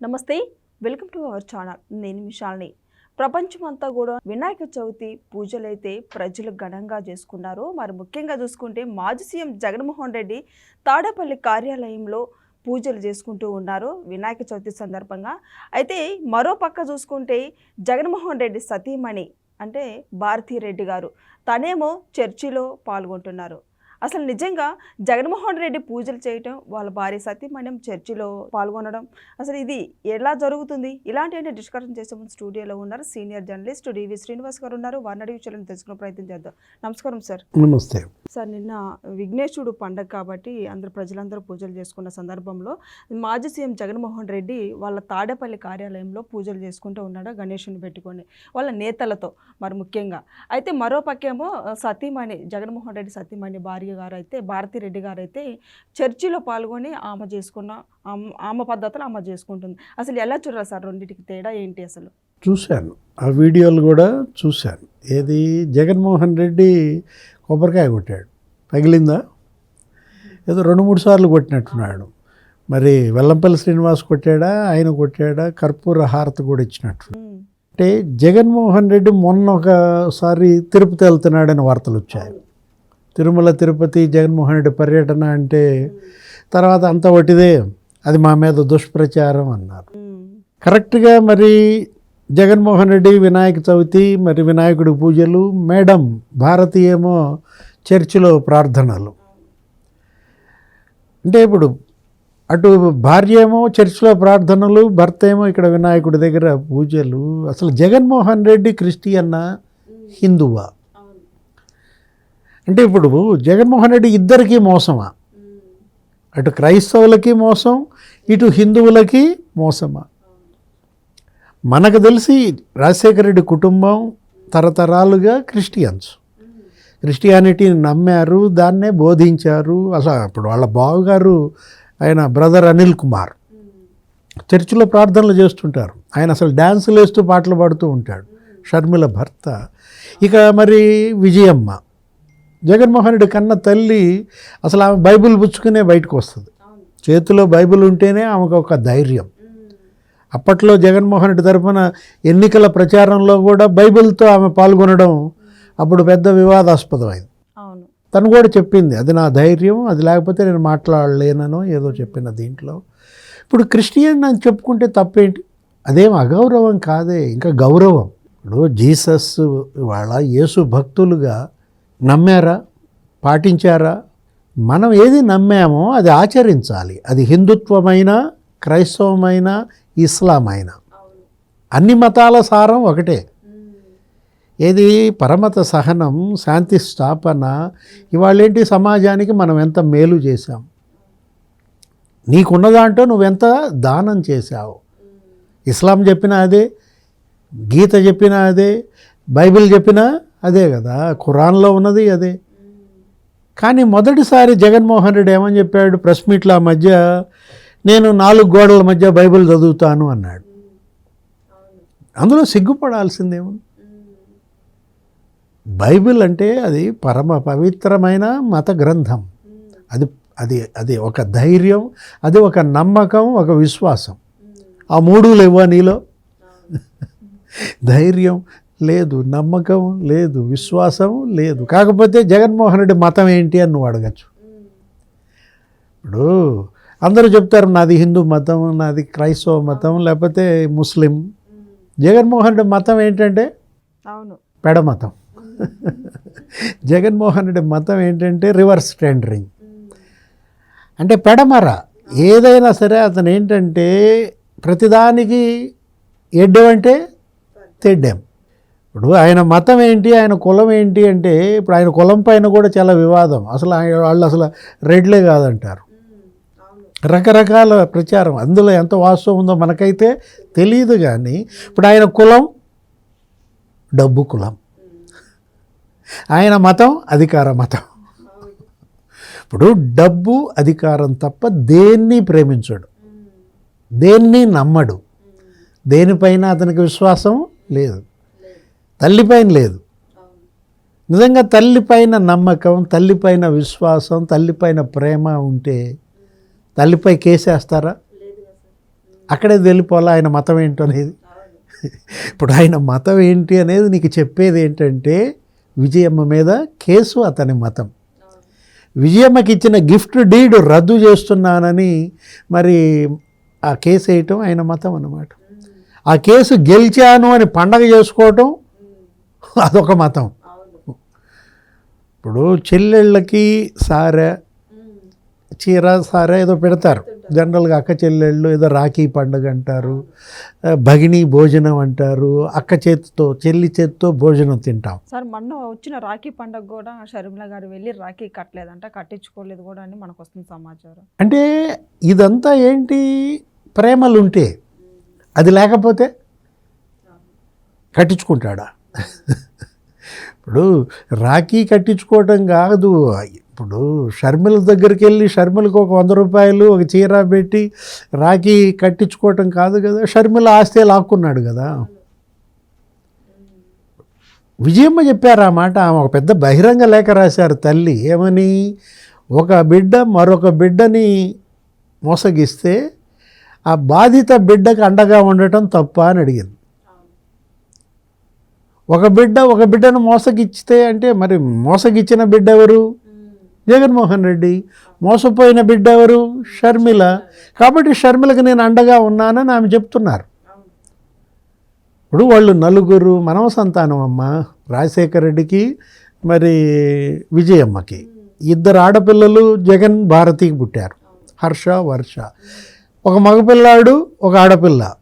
నమస్తే welcome to our channel. నేను విశాల్ని ప్రపంచమంతా కూడా వినాయక చవితి పూజలైతే ప్రజలు ఘనంగా చేసుకున్నారు మరి ముఖ్యంగా చూసుకుంటే మాజీ సీఎం జగన్మోహన్ రెడ్డి తాడేపల్లి కార్యాలయంలో పూజలు చేసుకుంటూ ఉన్నారు వినాయక చవితి సందర్భంగా. అయితే మరో పక్క చూసుకుంటే జగన్మోహన్ రెడ్డి సతీమణి అంటే భారతీ రెడ్డి గారు. తనేమో చర్చిలో పాల్గొంటున్నారు. అసలు నిజంగా జగన్మోహన్ రెడ్డి పూజలు చేయటం వాళ్ళ భార్య సతీమణ్యం చర్చిలో పాల్గొనడం అసలు ఇది ఎలా జరుగుతుంది? ఇలాంటి డిస్కషన్ చేసే ముందు స్టూడియోలో ఉన్నారు సీనియర్ జర్నలిస్ట్ డివి శ్రీనివాస్ గారు ఉన్నారు. వారిని విషయాలను తెలుసుకునే ప్రయత్నం చేద్దాం. నమస్కారం సార్. నమస్తే. సార్ నిన్న విఘ్నేశుడు పండగ కాబట్టి అందరు ప్రజలందరూ పూజలు చేసుకున్న సందర్భంలో మాజీ సీఎం జగన్మోహన్ రెడ్డి వాళ్ళ తాడేపల్లి కార్యాలయంలో పూజలు చేసుకుంటూ ఉన్నాడు గణేషుని పెట్టుకొని వాళ్ళ నేతలతో మరి ముఖ్యంగా. అయితే మరో పక్కేమో సతీమణి జగన్మోహన్ రెడ్డి సతీమణి భార్య గారు అయితే భారతి రెడ్డి గారు అయితే చర్చిలో పాల్గొని ఆమె చేసుకున్న ఆమె- పద్ధతులు ఆమె చేసుకుంటుంది. అసలు ఎలా చూడాలి సార్ రెండింటికి తేడా ఏంటి అసలు? చూశాను. ఆ వీడియోలు కూడా చూశాను. ఏది? జగన్మోహన్ రెడ్డి కొబ్బరికాయ కొట్టాడు. పగిలిందా ఏదో రెండు మూడు సార్లు కొట్టినట్టున్నాడు. మరి వెల్లంపల్లి శ్రీనివాస్ కొట్టాడా? ఆయన కొట్టాడా? కర్పూర హారతి కూడా ఇచ్చినట్టు. అంటే జగన్మోహన్ రెడ్డి మొన్న ఒకసారి తిరుపతి వెళ్తున్నాడని వార్తలు వచ్చాయి. తిరుమల తిరుపతి జగన్మోహన్ రెడ్డి పర్యటన అంటే తర్వాత అంత ఒకటిదే అది మా మీద దుష్ప్రచారం అన్నారు. కరెక్ట్గా మరి జగన్మోహన్ రెడ్డి వినాయక చవితి మరి వినాయకుడి పూజలు మేడం భారతి ఏమో చర్చిలో ప్రార్థనలు. అంటే ఇప్పుడు అటు భార్య ఏమో చర్చిలో ప్రార్థనలు భర్త ఏమో ఇక్కడ వినాయకుడి దగ్గర పూజలు. అసలు జగన్మోహన్ రెడ్డి క్రిస్టియన్నా హిందువా? అంటే ఇప్పుడు జగన్మోహన్ రెడ్డి ఇద్దరికీ మోసమా? అటు క్రైస్తవులకి మోసం ఇటు హిందువులకి మోసమా? మనకు తెలిసి రాజశేఖర రెడ్డి కుటుంబం తరతరాలుగా క్రిస్టియన్స్. క్రిస్టియానిటీని నమ్మారు దాన్నే బోధించారు. అసలు అప్పుడు వాళ్ళ బావగారు ఆయన బ్రదర్ అనిల్ కుమార్. చర్చిలో ప్రార్థనలు చేస్తుంటారు. ఆయన అసలు డ్యాన్సులు వేస్తూ పాటలు పాడుతూ ఉంటాడు. షర్మిల భర్త. ఇక మరి విజయమ్మ. జగన్మోహన్ రెడ్డి కన్న తల్లి అసలు ఆమె బైబిల్ పుచ్చుకునే బయటకు వస్తుంది. చేతిలో బైబిల్ ఉంటేనే ఆమెకు ఒక ధైర్యం. అప్పట్లో జగన్మోహన్ రెడ్డి తరఫున ఎన్నికల ప్రచారంలో కూడా బైబిల్తో ఆమె పాల్గొనడం అప్పుడు పెద్ద వివాదాస్పదమైంది. తను కూడా చెప్పింది అది నా ధైర్యం అది లేకపోతే నేను మాట్లాడలేననో ఏదో చెప్పిన దీంట్లో. ఇప్పుడు క్రిస్టియన్ అని చెప్పుకుంటే తప్పేంటి? అదేం అగౌరవం కాదే ఇంకా గౌరవం. ఇప్పుడు జీసస్ వాళ్ళ యేసు భక్తులుగా నమ్మారా? పాటించారా? మనం ఏది నమ్మామో అది ఆచరించాలి. అది హిందుత్వమైన క్రైస్తవమైన ఇస్లాం అయినా అన్ని మతాల సారం ఒకటే. ఏది పరమత సహనం శాంతి స్థాపన ఇవాళేంటి సమాజానికి మనం ఎంత మేలు చేశాం? నీకున్న దాంట్లో నువ్వెంత దానం చేశావు? ఇస్లాం చెప్పిన అదే గీత చెప్పిన అదే బైబిల్ చెప్పిన అదే కదా ఖురాన్లో ఉన్నది అదే. కానీ మొదటిసారి జగన్మోహన్ రెడ్డి ఏమని చెప్పాడు ప్రెస్ మీట్ల మధ్య నేను నాలుగు గోడల మధ్య బైబిల్ చదువుతాను అన్నాడు. అందులో సిగ్గుపడాల్సిందేమో బైబిల్ అంటే అది పరమ పవిత్రమైన మత గ్రంథం. అది అది అది ఒక ధైర్యం అది ఒక నమ్మకం ఒక విశ్వాసం. ఆ మూడు లేవా నీలో? ధైర్యం లేదు నమ్మకం లేదు విశ్వాసం లేదు. కాకపోతే జగన్మోహన్ రెడ్డి మతం ఏంటి అని నువ్వు అడగచ్చు. ఇప్పుడు అందరూ చెప్తారు నాది హిందూ మతం నాది క్రైస్తవ మతం లేకపోతే ముస్లిం. జగన్మోహన్ రెడ్డి మతం ఏంటంటే? అవును. పెడ మతం. జగన్మోహన్ రెడ్డి మతం ఏంటంటే రివర్స్ టెండరింగ్. అంటే పెడమర. ఏదైనా సరే అతను ఏంటంటే ప్రతిదానికి ఎడ్డం అంటే తెడ్డాం. ఇప్పుడు ఆయన మతం ఏంటి ఆయన కులం ఏంటి అంటే ఇప్పుడు ఆయన కులం పైన కూడా చాలా వివాదం. అసలు ఆయన వాళ్ళు అసలు రెడ్లే కాదంటారు. రకరకాల ప్రచారం. అందులో ఎంత వాస్తవం ఉందో మనకైతే తెలియదు కానీ ఇప్పుడు ఆయన కులం డబ్బు కులం. ఆయన మతం అధికార మతం. ఇప్పుడు డబ్బు అధికారం తప్ప దేన్ని ప్రేమించడు? దేన్ని నమ్మడు? దేనిపైన అతనికి విశ్వాసం లేదు. తల్లిపైన లేదు. నిజంగా తల్లిపైన నమ్మకం తల్లిపైన విశ్వాసం తల్లిపైన ప్రేమ ఉంటే తల్లిపై కేసేస్తారా? అక్కడే వెళ్ళిపోవాలా ఆయన మతం ఏంటో అనేది. ఇప్పుడు ఆయన మతం ఏంటి అనేది నీకు చెప్పేది ఏంటంటే విజయమ్మ మీద కేసు అతని మతం. విజయమ్మకి ఇచ్చిన గిఫ్ట్ డీడ్ రద్దు చేస్తున్నానని మరి ఆ కేసు వేయటం ఆయన మతం అన్నమాట. ఆ కేసు గెలిచాను అని పండగ చేసుకోవటం అదొక మతం. ఇప్పుడు చెల్లెళ్ళకి సారె చీర సారె ఏదో పెడతారు. జనరల్గా అక్క చెల్లెళ్ళు ఏదో రాఖీ పండుగ అంటారు భగిని భోజనం అంటారు అక్క చేతితో చెల్లి చేతితో భోజనం తింటాం. సార్ మొన్న వచ్చిన రాఖీ పండగ కూడా షర్మిల గారు వెళ్ళి రాఖీ కట్టలేదంట కట్టించుకోలేదు కూడా అని మనకు వస్తుంది సమాచారం. అంటే ఇదంతా ఏంటి? ప్రేమలు ఉంటే అది లేకపోతే కట్టించుకుంటాడా? ఇప్పుడు రాఖీ కట్టించుకోవటం కాదు. ఇప్పుడు షర్మిల దగ్గరికి వెళ్ళి షర్మిలకు ఒక వంద రూపాయలు ఒక చీర పెట్టి రాఖీ కట్టించుకోవటం కాదు కదా. షర్మిల ఆస్తే లాక్కున్నాడు కదా. విజయమ్మ చెప్పారు ఆ మాట. ఆమె ఒక పెద్ద బహిరంగ లేఖ రాశారు తల్లి. ఏమని? ఒక బిడ్డ మరొక బిడ్డని మోసగిస్తే ఆ బాధిత బిడ్డకు అండగా ఉండటం తప్ప అని అడిగింది. ఒక బిడ్డ ఒక బిడ్డను మోసగిచ్చితే అంటే మరి మోసగిచ్చిన బిడ్డ ఎవరు జగన్మోహన్ రెడ్డి. మోసపోయిన బిడ్డ ఎవరు షర్మిల. కాబట్టి షర్మిలకు నేను అండగా ఉన్నానని ఆమె చెప్తున్నారు. ఇప్పుడు వాళ్ళు నలుగురు మనవ సంతానం అమ్మ రాజశేఖర రెడ్డికి మరి విజయమ్మకి. ఇద్దరు ఆడపిల్లలు జగన్ భారతికి పుట్టారు. హర్ష వర్ష. ఒక మగపిల్లాడు ఒక ఆడపిల్ల.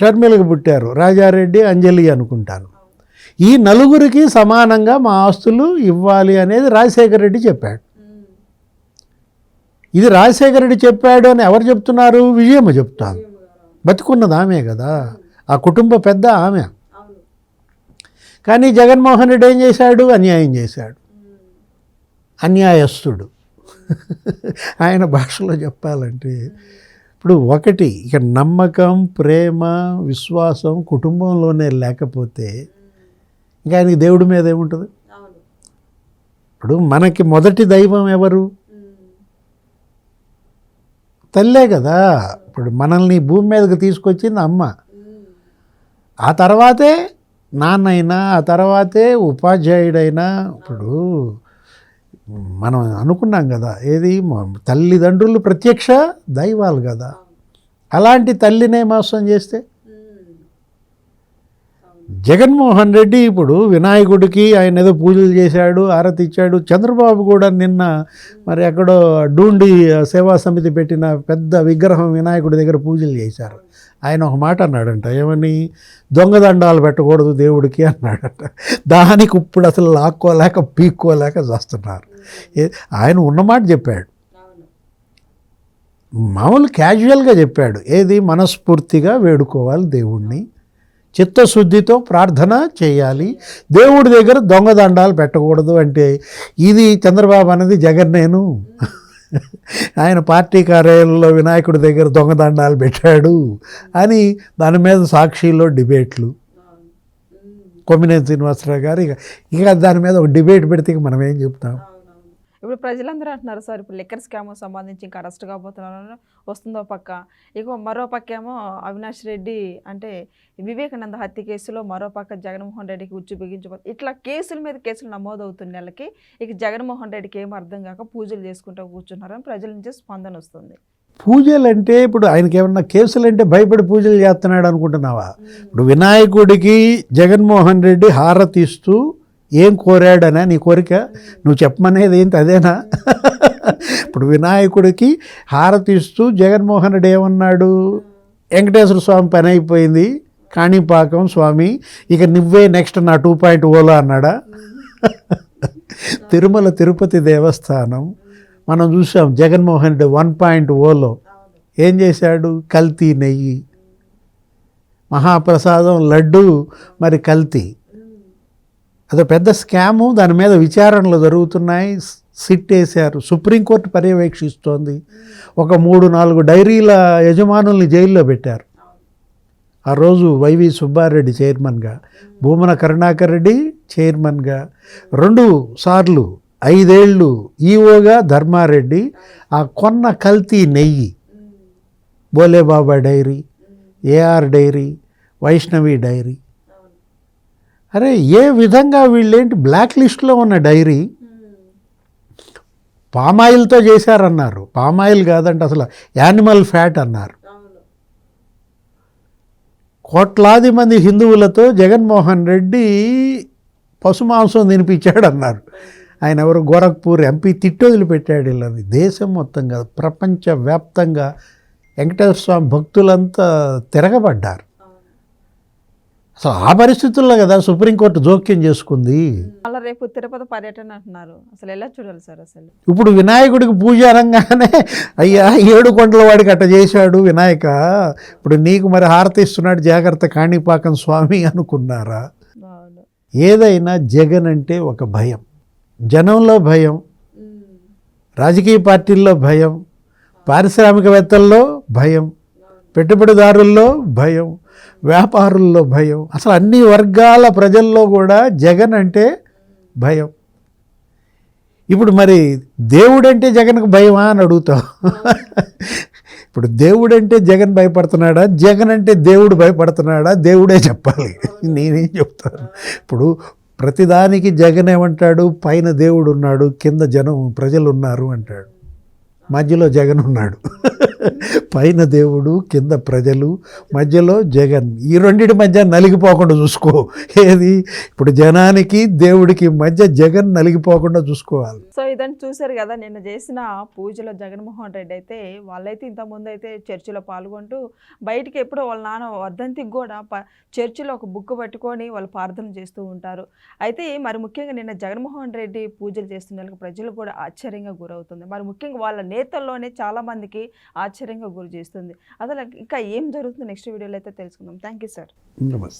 షర్మిలకు పుట్టారు. రాజారెడ్డి అంజలి అనుకుంటాను. ఈ నలుగురికి సమానంగా మా ఆస్తులు ఇవ్వాలి అనేది రాజశేఖర రెడ్డి చెప్పాడు. ఇది రాజశేఖర రెడ్డి చెప్పాడు అని ఎవరు చెప్తున్నారు? విజయమ్మ చెప్తాను బతుకున్నది ఆమె కదా. ఆ కుటుంబ పెద్ద ఆమె. కానీ జగన్మోహన్ రెడ్డి ఏం చేశాడు? అన్యాయం చేశాడు. అన్యాయస్తుడు. ఆయన భాషలో చెప్పాలంటే ఇప్పుడు ఒకటి ఇక నమ్మకం ప్రేమ విశ్వాసం కుటుంబంలోనే లేకపోతే ఇంకా ఆయనకి దేవుడి మీద ఏముంటుంది? ఇప్పుడు మనకి మొదటి దైవం ఎవరు? తల్లే కదా. ఇప్పుడు మనల్ని భూమి మీదకి తీసుకొచ్చింది అమ్మ. ఆ తర్వాతే నాన్నైనా ఆ తర్వాతే ఉపాధ్యాయుడైనా ఇప్పుడు మనం అనుకున్నాం కదా. ఏది? తల్లిదండ్రులు ప్రత్యక్ష దైవాలు కదా. అలాంటి తల్లినే మోసం చేస్తే? జగన్మోహన్ రెడ్డి ఇప్పుడు వినాయకుడికి ఆయన ఏదో పూజలు చేశాడు ఆరతి ఇచ్చాడు. చంద్రబాబు కూడా నిన్న మరి ఎక్కడో డూండి సేవా సమితి పెట్టిన పెద్ద విగ్రహం వినాయకుడి దగ్గర పూజలు చేశారు. ఆయన ఒక మాట అన్నాడంట ఏమని? దొంగదండాలు పెట్టకూడదు దేవుడికి అన్నాడట. దానికి ఇప్పుడు అసలు లాక్కోలేక పీక్కోలేక చేస్తున్నారు. ఆయన ఉన్నమాట చెప్పాడు. మామూలు క్యాజువల్గా చెప్పాడు. ఏది? మనస్ఫూర్తిగా వేడుకోవాలి దేవుణ్ణి. చిత్తశుద్ధితో ప్రార్థన చేయాలి. దేవుడి దగ్గర దొంగదండాలు పెట్టకూడదు అంటే ఇది చంద్రబాబు అనేది జగన్ నేను ఆయన పార్టీ కార్యాలయంలో వినాయకుడి దగ్గర దొంగదండాలు పెట్టాడు అని దాని మీద సాక్షిలో డిబేట్లు. కొమ్మినేని శ్రీనివాసరావు గారు ఇక ఇక దాని మీద ఒక డిబేట్ పెడితే ఇక మనం ఏం చెప్తాం? ఇప్పుడు ప్రజలందరూ అంటున్నారు సార్ ఇప్పుడు లిక్కర్ స్కామ్ సంబంధించి ఇంకా అరెస్ట్ కాబోతున్నారు వస్తుందో పక్క. ఇక మరో పక్క ఏమో అవినాష్ రెడ్డి అంటే వివేకానంద హత్య కేసులో మరో పక్క జగన్మోహన్ రెడ్డికి ఉచ్చు బిగించబో ఇట్లా కేసుల మీద కేసులు నమోదవుతున్న నెలకి ఇక జగన్మోహన్ రెడ్డికి ఏం అర్థం కాక పూజలు చేసుకుంటూ కూర్చున్నారని ప్రజల నుంచి స్పందన వస్తుంది. పూజలు అంటే ఇప్పుడు ఆయనకి ఏమన్నా కేసులు అంటే భయపడి పూజలు చేస్తున్నాడు అనుకుంటున్నావా? ఇప్పుడు వినాయకుడికి జగన్మోహన్ రెడ్డి హారతి ఇస్తూ ఏం కోరాడనా నీ కోరిక? నువ్వు చెప్పమనేది ఏంటి? అదేనా? ఇప్పుడు వినాయకుడికి హారతి ఇస్తూ జగన్మోహన్ రెడ్డి ఏమన్నాడు? వెంకటేశ్వర స్వామి పని అయిపోయింది. కాణిపాకం స్వామి ఇక నువ్వే నెక్స్ట్ నా టూ పాయింట్ ఓలో అన్నాడా? తిరుమల తిరుపతి దేవస్థానం మనం చూసాం జగన్మోహన్ రెడ్డి వన్ పాయింట్ ఓలో. ఏం చేశాడు? కల్తీ నెయ్యి. మహాప్రసాదం లడ్డు మరి కల్తీ. అదో పెద్ద స్కాము. దాని మీద విచారణలు జరుగుతున్నాయి. సిట్ వేశారు. సుప్రీంకోర్టు పర్యవేక్షిస్తోంది. ఒక మూడు నాలుగు డైరీల యజమానుల్ని జైల్లో పెట్టారు. ఆ రోజు వైవి సుబ్బారెడ్డి చైర్మన్గా భూమన కరుణాకర్ రెడ్డి చైర్మన్గా రెండు సార్లు ఐదేళ్ళు ఈఓగా ధర్మారెడ్డి ఆ కొన్న కల్తీ నెయ్యి Bhole Baba dairy AR dairy Vaishnavi dairy అరే ఏ విధంగా వీళ్ళేంటి బ్లాక్ లిస్ట్లో ఉన్న డైరీ? పామాయిల్తో చేశారన్నారు. పామాయిల్ కాదంటే అసలు యానిమల్ ఫ్యాట్ అన్నారు. కోట్లాది మంది హిందువులతో జగన్మోహన్ రెడ్డి పశుమాంసం తినిపించాడు అన్నారు ఆయన ఎవరు? గోరఖ్పూర్ ఎంపీ తిట్టి పెట్టాడు వీళ్ళని. దేశం మొత్తం కాదు ప్రపంచవ్యాప్తంగా వెంకటేశ్వర స్వామి భక్తులంతా తిరగబడ్డారు. అసలు ఆ పరిస్థితుల్లో కదా సుప్రీంకోర్టు జోక్యం చేసుకుంది. మళ్ళీ రేపు తిరుపతి పర్యటన అంటున్నారు. అసలు ఎలా చూడాలి సార్ అసలు? ఇప్పుడు వినాయకుడికి పూజ అనగానే అయ్యా ఏడు కొండల వాడికి అట్ట చేశాడు వినాయక. ఇప్పుడు నీకు మరి హారతి ఇస్తున్నాడు జాగ్రత్త కాణిపాకం స్వామి అనుకున్నారా? ఏదైనా జగన్ అంటే ఒక భయం. జనంలో భయం. రాజకీయ పార్టీల్లో భయం. పారిశ్రామికవేత్తల్లో భయం. పెట్టుబడిదారుల్లో భయం. వ్యాపారుల్లో భయం. అసలు అన్ని వర్గాల ప్రజల్లో కూడా జగన్ అంటే భయం. ఇప్పుడు మరి దేవుడంటే జగన్కు భయమా అని అడుగుతాం. ఇప్పుడు దేవుడంటే జగన్ భయపడుతున్నాడా? జగన్ అంటే దేవుడు భయపడుతున్నాడా? దేవుడే చెప్పాలి. నేనేం చెప్తాను. ఇప్పుడు ప్రతిదానికి జగన్ ఏమంటాడు? పైన దేవుడు ఉన్నాడు కింద జనం ప్రజలు ఉన్నారు అంటాడు. మధ్యలో జగన్ ఉన్నాడు. పైన దేవుడు కింద ప్రజలు మధ్యలో జగన్. ఈ రెండింటి మధ్య నలిగిపోకుండా చూసుకో. ఏది? ఇప్పుడు జనానికి దేవుడికి మధ్య జగన్ నలిగిపోకుండా చూసుకోవాలి. సో ఇదని చూశారు కదా నిన్న చేసిన పూజలో జగన్మోహన్ రెడ్డి అయితే వాళ్ళైతే ఇంతకుముందు అయితే చర్చిలో పాల్గొంటూ బయటికి ఎప్పుడో వాళ్ళ నాన్న వర్ధంతికి కూడా ప చర్చిలో ఒక బుక్ పట్టుకొని వాళ్ళు ప్రార్థన చేస్తూ ఉంటారు. అయితే మరి ముఖ్యంగా నిన్న జగన్మోహన్ రెడ్డి పూజలు చేస్తున్న ప్రజలు కూడా ఆశ్చర్యంగా గురవుతుంది మరి ముఖ్యంగా వాళ్ళ నేతల్లోనే చాలా మందికి ఆశ్చర్యంగా గురి చేస్తుంది. అసలు ఇంకా ఏం జరుగుతుంది నెక్స్ట్ వీడియోలో అయితే తెలుసుకుందాం. థ్యాంక్ యూ సార్ నమస్తే.